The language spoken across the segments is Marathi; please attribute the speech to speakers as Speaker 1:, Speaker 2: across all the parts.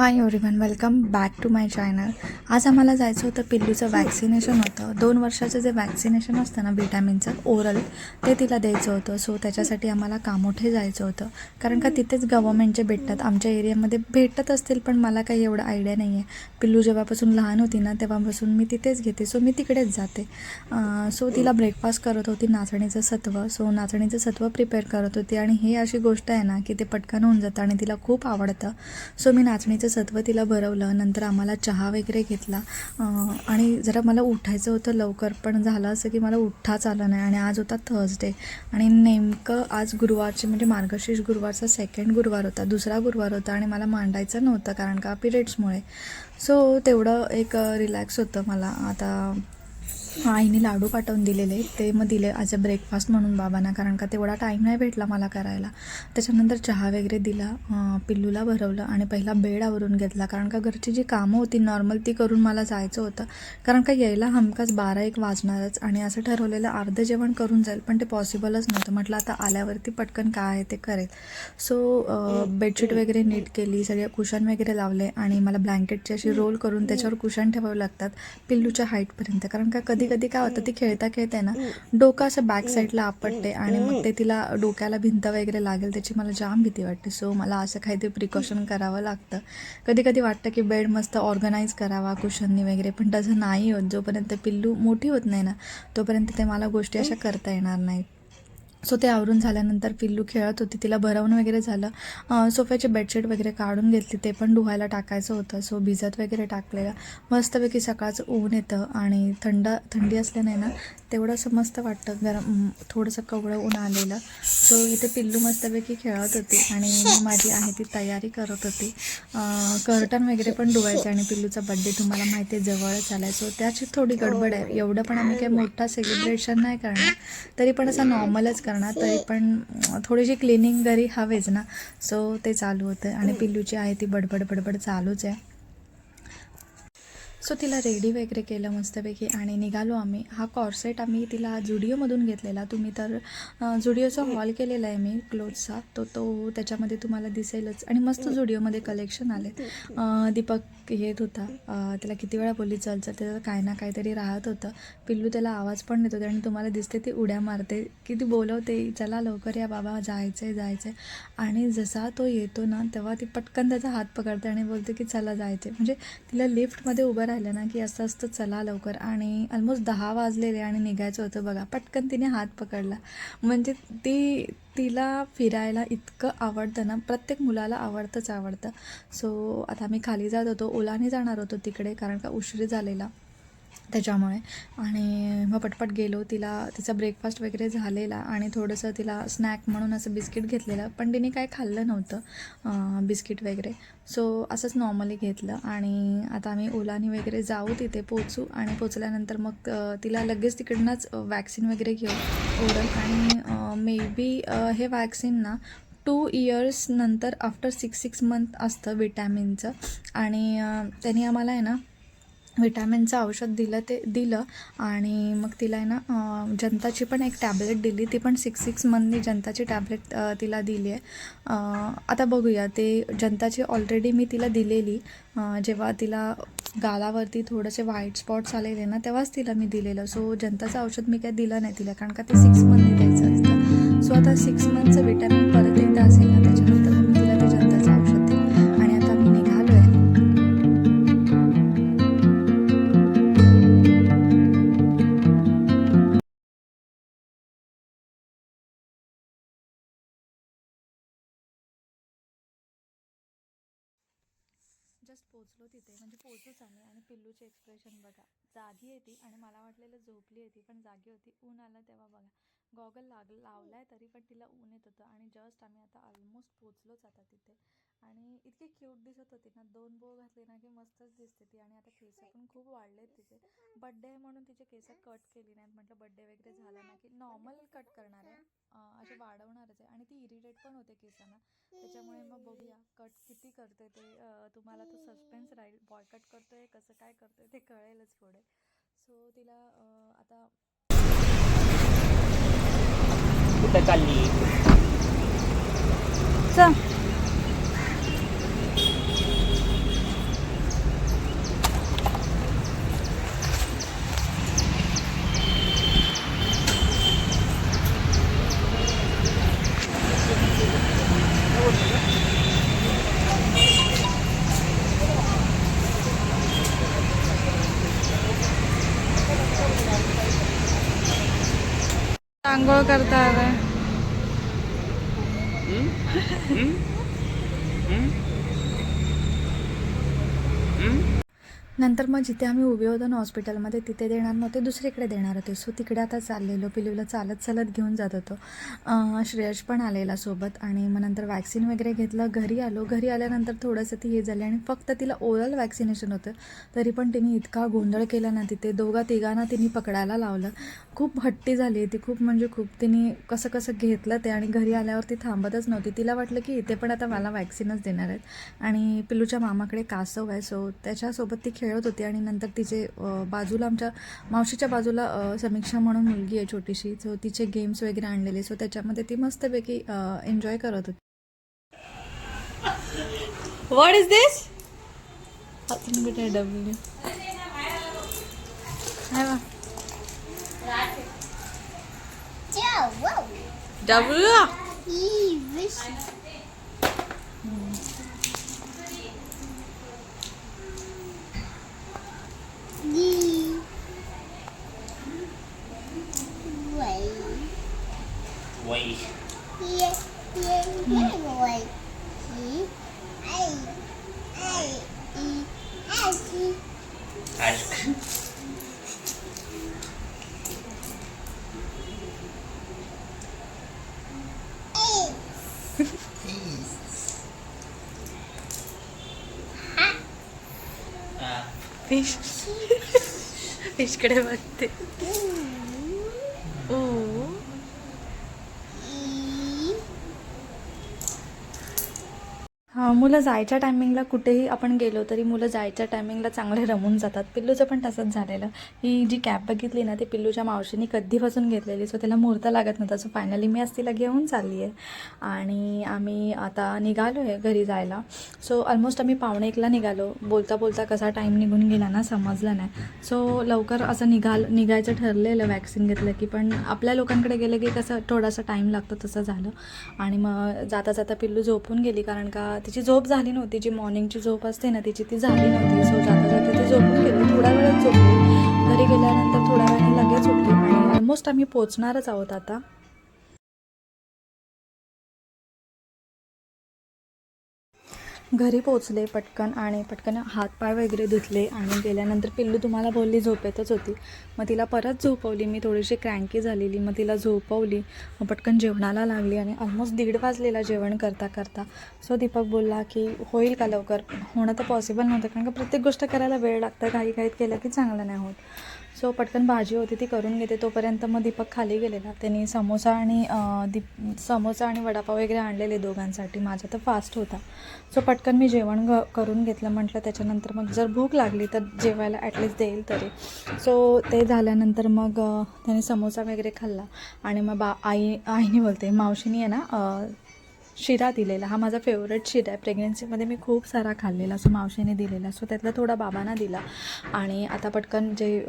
Speaker 1: Hi everyone welcome back to my channel. आज आम्हाला जायचं होतं पिल्लूचं वॅक्सिनेशन होतं. दोन वर्षाचं जे वॅक्सिनेशन असतं ना विटॅमिनचं ओरल ते तिला द्यायचं होतं. सो त्याच्यासाठी आम्हाला कामोठे जायचं होतं. कारण का तिथेच गव्हर्मेंटचे भेटतात आमच्या एरियामध्ये भेटत असतील पण मला काही एवढं आयडिया नाही आहे पिल्लू जेव्हापासून लहान होती ना तेव्हापासून मी तिथेच घेते. सो मी तिकडेच जाते. सो तिला ब्रेकफास्ट करत होती नाचणीचं सत्व. सो नाचणीचं सत्व प्रिपेअर करत होती. आणि हे अशी गोष्ट आहे ना की ते पटकन होऊन जातं आणि तिला खूप आवडतं. सो मी नाचणीचं सत्व तिला भरवलं नंतर आम्हाला चहा वगैरे घेतला. आणि जरा मला उठायचं होतं लवकर पण झालं असं की मला उठताच आलं नाही आणि आज होता थर्सडे आणि नेमकं आज गुरुवारचे म्हणजे मार्गशीर्ष गुरुवारचा सेकंड गुरुवार होता दुसरा गुरुवार होता आणि मला मांडायचं नव्हतं कारण का पिरियड्समुळे. सो तेवढं एक रिलॅक्स होतं मला. आता आईने लाडू पाठवून दिलेले ते मग दिले ॲज अ ब्रेकफास्ट म्हणून बाबांना कारण का तेवढा टाईम नाही भेटला मला करायला. त्याच्यानंतर चहा वगैरे दिला पिल्लूला भरवलं आणि पहिला बेड आवरून घेतला. कारण का घरची जी कामं होती नॉर्मल ती करून मला जायचं होतं. कारण का यायला हमखास बारा एक वाजणारच आणि असं ठरवलेलं अर्धं जेवण करून जाईल पण ते पॉसिबलच नव्हतं. म्हटलं आता आल्यावरती पटकन काय आहे ते करेल. सो बेडशीट वगैरे नीट केली सगळे कुशन वगैरे लावले आणि मला ब्लँकेटची अशी रोल करून त्याच्यावर कुशन ठेवावे लागतात पिल्लूच्या हाईटपर्यंत कारण का कधी कधी काय होतं ती खेळता खेळता ना डोकं असं बॅक साईडला आपटते आणि मग ते तिला डोक्याला भिंत वगैरे लागेल त्याची मला जाम भीती वाटते. सो मला असं काहीतरी प्रिकॉशन करावं लागतं. कधी कधी वाटतं की बेड मस्त ऑर्गनाईज करावा कुशननी वगैरे पण तसं नाही होत. जोपर्यंत पिल्लू मोठी होत नाही ना तोपर्यंत ते मला गोष्टी अशा करता येणार नाहीत. सो ते आवरून झाल्यानंतर पिल्लू खेळत होती तिला भरवून वगैरे झालं. सोफ्याचे बेडशीट वगैरे काढून घेतली ते पण धुवायला टाकायचं होतं. सो भिजत वगैरे टाकलेलं. मस्तपैकी सकाळचं ऊन येतं आणि थंड थंडी असल्याने ना तेवढं असं मस्त वाटतं. गरम थोडंसं कवळं ऊन आलेलं. सो इथे पिल्लू मस्तपैकी खेळत होती आणि माझी आहे ती तयारी करत होती. कर्टन वगैरे पण धुवायचं आणि पिल्लूचा बड्डे तुम्हाला माहिती आहे जवळच आला सो त्याची थोडी गडबड आहे. एवढं पण आम्ही काही मोठा सेलिब्रेशन नाही करणार. तरी पण असं नॉर्मलच करणार तरी पण थोडीशी क्लिनिंग घरी हवेच ना सो ते चालू होतं आणि पिल्लूची आहे ती बडबड बडबड चालूच आहे. सो तिला रेडी वगैरे केलं मस्तपैकी आणि निघालो आम्ही. हा कॉर्सेट आम्ही तिला जुडिओमधून घेतलेला. तुम्ही तर जुडिओचा हॉल केलेला आहे मी क्लोथचा तो तो त्याच्यामध्ये तुम्हाला दिसेलच. आणि मस्त जुडिओमध्ये कलेक्शन आले. अं, दीपक येत होता. त्याला किती वेळा बोलली चल चल. त्याचं काय ना काहीतरी राहत होतं. पिल्लू त्याला आवाज पण देत होते आणि तुम्हाला दिसते ती उड्या मारते. किती बोलवते चला लवकर या बाबा जायचं आहे जायचं आहे आणि जसा तो येतो ना तेव्हा ती पटकन त्याचा हात पकडते आणि बोलते की चला जायचं आहे म्हणजे तिला लिफ्टमध्ये उभं राहिलं ना की असं असतं चला लवकर. आणि ऑलमोस्ट दहा वाजलेले आणि निघायचं होतं बघा. पटकन तिने हात पकडला. म्हणजे ती तिला फिरायला इतकं आवडतं ना. प्रत्येक मुलाला आवडतंच आवडतं. सो आता आम्ही खाली जात होतो. ओलाने जाणार होतो तिकडे कारण का उशीर झालेला. त्याच्यामुळे. आणि मग पटपट गेलो. तिला तिचा ब्रेकफास्ट वगैरे झालेला आणि थोडंसं तिला स्नॅक म्हणून असं बिस्किट घेतलेलं. पण तिने काय खाल्लं नव्हतं बिस्किट वगैरे. सो असंच नॉर्मली घेतलं. आणि आता आम्ही ओलानी वगैरे जाऊ तिथे पोचू. आणि पोचल्यानंतर मग तिला लगेच तिकडनंच वॅक्सिन वगैरे घेऊ. ओरल आणि मे बी हे वॅक्सिन ना टू इयर्स नंतर आफ्टर सिक्स सिक्स मंथ असतं विटॅमिनचं आणि त्यांनी आम्हाला आहे ना विटॅमिनचं औषध दिलं ते दिलं आणि मग तिला आहे ना जनताची पण एक टॅबलेट दिली. ती पण सिक्स सिक्स मंथनी जनताची टॅबलेट तिला दिली आहे आता बघूया. ते जनताची ऑलरेडी मी तिला दिलेली. जेव्हा तिला गालावरती थोडेसे व्हाईट स्पॉट्स आलेले ना तेव्हाच तिला मी दिलेलं. सो जनताचं औषध मी काय दिलं नाही तिला कारण का ते सिक्स मंथनी द्यायचं असतं. सो आता सिक्स मंथचं विटॅमिन परत एकदा असेल ना त्याच्यानंतर पोचलो तिथे. म्हणजे पोचूच आम्ही. आणि पिल्लूचे एक्सप्रेशन बघा. जागी आहे ती आणि मला वाटलेलं झोपली आहे ती पण जागी होती. ऊन आलं तेव्हा बघा. गॉगल लाग लावलाय तरी पण तिला ऊन येत होतं. आणि जस्ट आम्ही आता ऑलमोस्ट पोचलोच आता तिथे. आणि इतकी क्यूट दिसत होती ना. दोन बो घातले ना की मस्तच दिसते ती. आणि आता केस पण खूप वाढलेत तिचे. बड्डे आहे म्हणून तिचे केस कट केली नाहीत. म्हटलं बड्डे वगैरे झाला ना की नॉर्मल कट करणार आहे. असे वाढवणारच आहे. आणि ती इरिटेट पण होते केसांना. त्याच्यामुळे मग बघूया. कट किती करते ते अं, तुम्हाला तो सस्पेन्स राहील. बॉय कट करतोय कसं काय करतोय ते कळेलच पुढे. सो तिला अं, आता
Speaker 2: कुठं चालली?
Speaker 1: આંગોળ કરતા હવે. नंतर मग जिथे आम्ही उभे होतो ना हॉस्पिटलमध्ये तिथे देणार नव्हते दुसरीकडे देणार होते. सो तिकडे आता चाललेलो पिलूला चालत चालत घेऊन जात होतो. श्रेयश पण आलेला सोबत आणि मग नंतर वॅक्सिन वगैरे घेतलं. घरी आलो. घरी आल्यानंतर थोडंसं ती हे झाली आणि फक्त तिला ओरल वॅक्सिनेशन होतं. तरी पण तिने इतका गोंधळ केला ना तिथे. दोघा तिघांना तिने पकडायला लावलं. खूप हट्टी झाली ती खूप म्हणजे खूप तिने कसं कसं घेतलं ते आणि घरी आल्यावर ती थांबतच नव्हती. तिला वाटलं की इथे पण आता मला वॅक्सिनच देणार आहेत. आणि पिल्लूच्या मामाकडे कासव आहे. सो त्याच्यासोबत ती खेळ खेळत होती आणि नंतर तिचे बाजूला आमच्या मावशीच्या बाजूला समीक्षा म्हणून मुलगी आहे छोटीशी. सो तिचे गेम्स वगैरे आणलेले. सो त्याच्यामध्ये ती मस्तपैकी एन्जॉय करत होती. What is this W. W
Speaker 3: 飯
Speaker 1: 食らうュ
Speaker 3: っ
Speaker 1: て。मुलं जायच्या टायमिंगला कुठेही आपण गेलो तरी मुलं जायच्या टायमिंगला चांगले रमून जातात. पिल्लूचं पण तसंच झालेलं. ही जी कॅब बघितली ना ती पिल्लूच्या मावशीने कधीपासून घेतलेली सो त्याला मुहूर्त लागत नव्हता. सो फायनली मी आज तिला घेऊन चालली आहे आणि आम्ही आता निघालो आहे घरी जायला. सो ऑलमोस्ट आम्ही पावणे एकला निघालो. बोलता बोलता कसा टाईम निघून गेला ना समजलं नाही. सो लवकर असं निघाल निघायचं ठरलेलं वॅक्सिन घेतलं की पण आपल्या लोकांकडे गेलं की कसं थोडासा टाईम लागतो तसं झालं. आणि मग जाता जाता पिल्लू झोपून गेली कारण का तिची झोप झाली नव्हती. जी मॉर्निंगची झोप असते ना तिची ती झाली नव्हती. सो जाता जाता ती झोपून गेली. थोड्या वेळात झोपली. घरी गेल्यानंतर थोड्या वेळाने लगेच उठली आणि ऑलमोस्ट आम्ही पोचणारच आहोत आता. घरी पोचले पटकन आणि पटकन हातपाय वगैरे धुतले आणि गेल्यानंतर पिल्लू तुम्हाला बोलली झोपेतच होती. मग तिला परत झोपवली. मी थोडीशी क्रँकी झालेली. मग तिला झोपवली. मग पटकन जेवणाला लागली आणि ऑलमोस्ट दीड वाजलेला जेवण करता करता. सो दीपक बोलला की होईल का लवकर? होणं तर पॉसिबल नव्हतं कारण का प्रत्येक गोष्ट करायला वेळ लागतं. काही काही केलं की चांगलं नाही होत. सो पटकन भाजी होती ती करून घेते. तोपर्यंत मग दीपक खाली गेलेला. त्यांनी समोसा आणि दीप समोसा आणि वडापाव वगैरे आणलेले दोघांसाठी. माझा तर फास्ट होता. सो पटकन मी जेवण ग करून घेतलं म्हटलं त्याच्यानंतर मग जर भूक लागली तर जेवायला ॲटलिस्ट देईल तरी. सो ते झाल्यानंतर मग त्याने समोसा वगैरे खाल्ला आणि मग बा आई आईने बोलते मावशीने आहे ना शिरा दिलेला. हा माझा फेवरेट शिरा आहे. प्रेग्नन्सीमध्ये मी खूप सारा खाल्लेला सो मावशीने दिलेला. सो त्यातला थोडा बाबांना दिला. आणि आता पटकन जे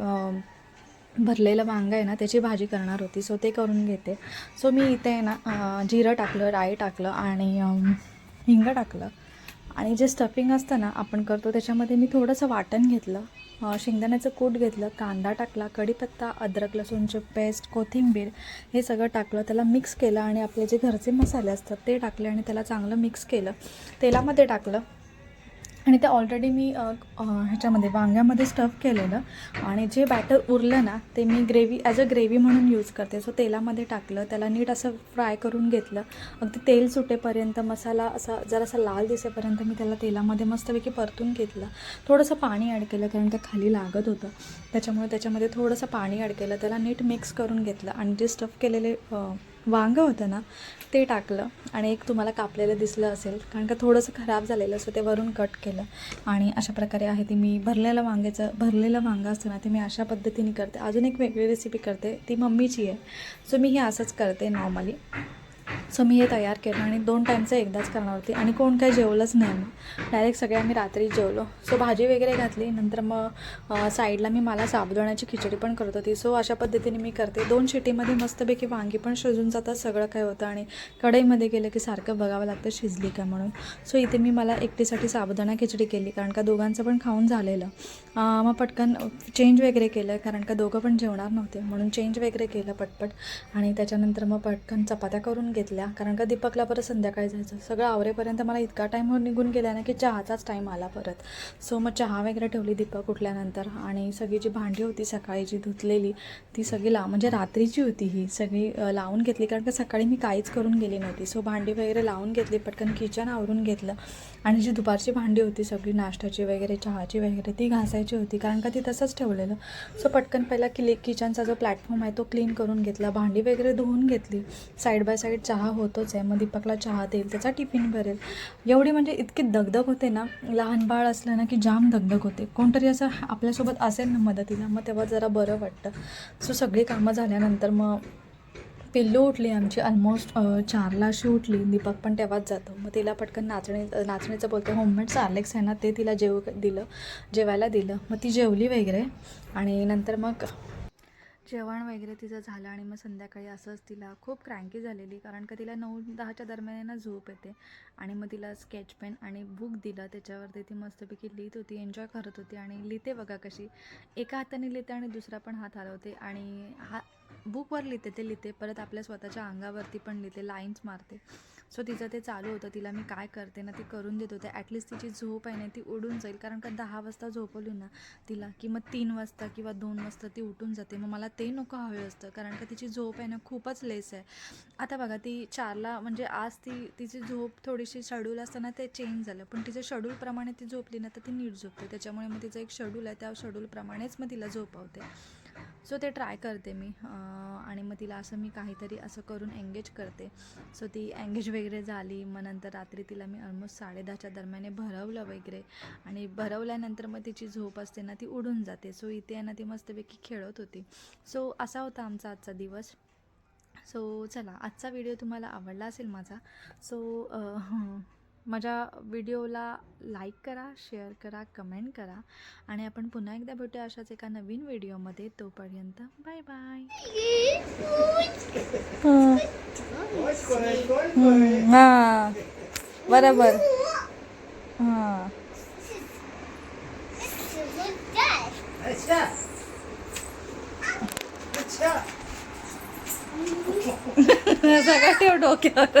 Speaker 1: भरलेलं वांगं आहे ना त्याची भाजी करणार होती. सो ते करून घेते. सो मी इथे आहे ना जिरं टाकलं राई टाकलं आणि हिंग टाकलं. आणि जे स्टफिंग असतं ना आपण करतो त्याच्यामध्ये मी थोडंसं वाटण घेतलं शेंगदाण्याचं कूट घेतलं कांदा टाकला कढीपत्ता अद्रक लसूणची पेस्ट कोथिंबीर हे सगळं टाकलं त्याला मिक्स केलं आणि आपले जे घरचे मसाले असतात ते टाकले आणि त्याला चांगलं मिक्स केलं. तेलामध्ये टाकलं. आणि ते ऑलरेडी मी ह्याच्यामध्ये वांग्यामध्ये स्टफ केलेलं. आणि जे बॅटर उरलं ना ते मी ग्रेव्ही ॲज अ ग्रेव्ही म्हणून यूज करते. सो तेलामध्ये टाकलं त्याला नीट असं फ्राय करून घेतलं. अगदी तेल सुटेपर्यंत मसाला असा जरासा लाल दिसेपर्यंत मी त्याला तेलामध्ये मस्तपैकी परतून घेतलं. थोडंसं पाणी ॲड केलं कारण ते खाली लागत होतं. त्याच्यामुळे त्याच्यामध्ये थोडंसं पाणी ॲड केलं त्याला नीट मिक्स करून घेतलं. आणि जे स्टफ केलेले वांगं होतं ना ते टाकलं आणि एक तुम्हाला कापलेलं दिसलं असेल कारण का थोडंसं खराब झालेलं असं ते वरून कट केलं. आणि अशा प्रकारे आहे ती मी भरलेलं वांग्याचं भरलेलं वांगं असतं ना ते मी अशा पद्धतीने करते. अजून एक वेगळी रेसिपी करते ती मम्मीची आहे. सो मी हे असंच करते नॉर्मली सो मी हे तयार केलं आणि दोन टाईमचं एकदाच करणार होती आणि कोण काही जेवलंच नाही मग डायरेक्ट सगळे आम्ही रात्री जेवलो. सो भाजी वगैरे घातली. नंतर मग साईडला मी मला साबुदाण्याची खिचडी पण करत होती. सो अशा पद्धतीने मी करते. दोन शिटीमध्ये मस्तपैकी वांगी पण शिजून जातात. सगळं काय होतं आणि कढईमध्ये गेलं की सारखं बघावं लागतं शिजली का म्हणून. सो इथे मी मला एकटीसाठी साबुदाणा खिचडी केली. कारण का दोघांचं पण खाऊन झालेलं. मग पटकन चेंज वगैरे केलं. कारण का दोघं पण जेवणार नव्हते. म्हणून चेंज वगैरे केलं पटपट. आणि त्याच्यानंतर मग पटकन चपात्या करून घेतल्या. कारण का दीपकला परत संध्याकाळी जायचं. सगळं आवरेपर्यंत मला इतका टाईम निघून गेला ना की चहाचाच टाईम आला परत. सो मग चहा वगैरे ठेवली दीपक उठल्यानंतर. आणि सगळी जी भांडी होती सकाळी जी धुतलेली ती सगळी ला म्हणजे रात्रीची होती ही. सगळी लावून घेतली. कारण का सकाळी मी काहीच करून गेली नव्हती. सो भांडी वगैरे लावून घेतली. पटकन किचन आवरून घेतलं. आणि जी दुपारची भांडी होती सगळी नाश्त्याची वगैरे चहाची वगैरे ती घासायची होती. कारण का ती तसंच ठेवलेलं. सो पटकन पहिला किले किचनचा जो प्लॅटफॉर्म आहे तो क्लीन करून घेतला. भांडी वगैरे धुवून घेतली. साईड बाय साईड चहा होतोच आहे. मग दीपकला चहा देईल त्याचा टिफिन भरेल. एवढी म्हणजे इतकी दगदग होते ना लहान बाळ असलं ना की जाम दगदग होते. कोणतरी असं आपल्यासोबत असेल ना मदतीला मग तेव्हा जरा बरं वाटतं. सो सगळी कामं झाल्यानंतर मग पिल्लू उठली आमची ऑलमोस्ट चारला अशी उठली. दीपक पण तेव्हाच जातो. मग तिला पटकन नाचणी नाचणीचं बोलतो होममेड सार्लेक्स आहे ना ते तिला जेव दिलं जेवायला दिलं. मग ती जेवली वगैरे आणि नंतर मग जेवण वगैरे तिचं झालं आणि मग संध्याकाळी असंच तिला खूप क्रँकी झालेली कारण का तिला नऊ दहाच्या दरम्यान आहे ना झोप येते. आणि मग तिला स्केच पेन आणि बुक दिलं त्याच्यावरती ती मस्तपैकी लिहित होती एन्जॉय करत होती आणि लिहिते बघा कशी. एका हाताने लिहिते आणि दुसरा पण हात हलवते आणि हा बुकवर लिहिते ते लिहिते परत आपल्या स्वतःच्या अंगावरती पण लिहिते लाईन्स मारते. सो तिचं ते चालू होतं. तिला मी काय करते ना ती करून देत होते. ॲटलिस्ट तिची झोप आहे ना ती उडून जाईल. कारण का दहा वाजता झोपवली ना तिला की मग तीन वाजता किंवा दोन वाजता ती उठून जाते. मग मला ते नको हवे असतं. कारण का तिची झोप आहे ना खूपच लेस आहे. आता बघा ती चारला म्हणजे आज ती तिची झोप थोडीशी शेड्यूल असताना ते चेंज झालं. पण तिच्या शेड्यूलप्रमाणे ती झोपली ना तर ती नीट झोपते. त्याच्यामुळे मग तिचं एक शेड्यूल आहे. त्या शेड्यूलप्रमाणेच मग तिला झोपवते. सो ते ट्राय करते मी. आणि मग तिला असं मी काहीतरी असं करून एंगेज करते. सो ती एंगेज वगैरे झाली. मग नंतर रात्री तिला मी ऑलमोस्ट साडेदहाच्या दरम्याने भरवलं वगैरे. आणि भरवल्यानंतर मग तिची झोप असते ना ती उडून जाते. सो इथे आहे ना ती मस्तपैकी खेळत होती. सो असा होता आमचा आजचा दिवस. सो चला आजचा व्हिडिओ तुम्हाला आवडला असेल माझा सो माझ्या व्हिडिओला लाईक करा शेअर करा कमेंट करा आणि आपण पुन्हा एकदा भेटूया अशाच एका नवीन व्हिडिओमध्ये. तोपर्यंत बाय बाय. हां. बरोबर. हां. सगळं ठेव डोक्यावर.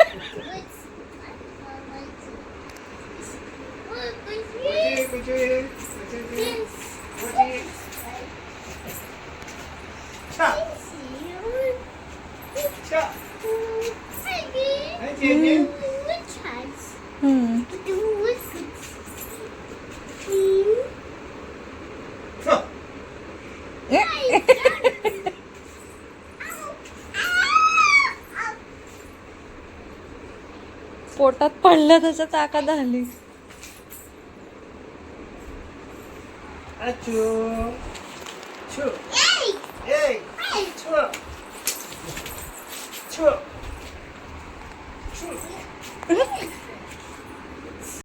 Speaker 1: पोटात पडलं तसं ताकद आली.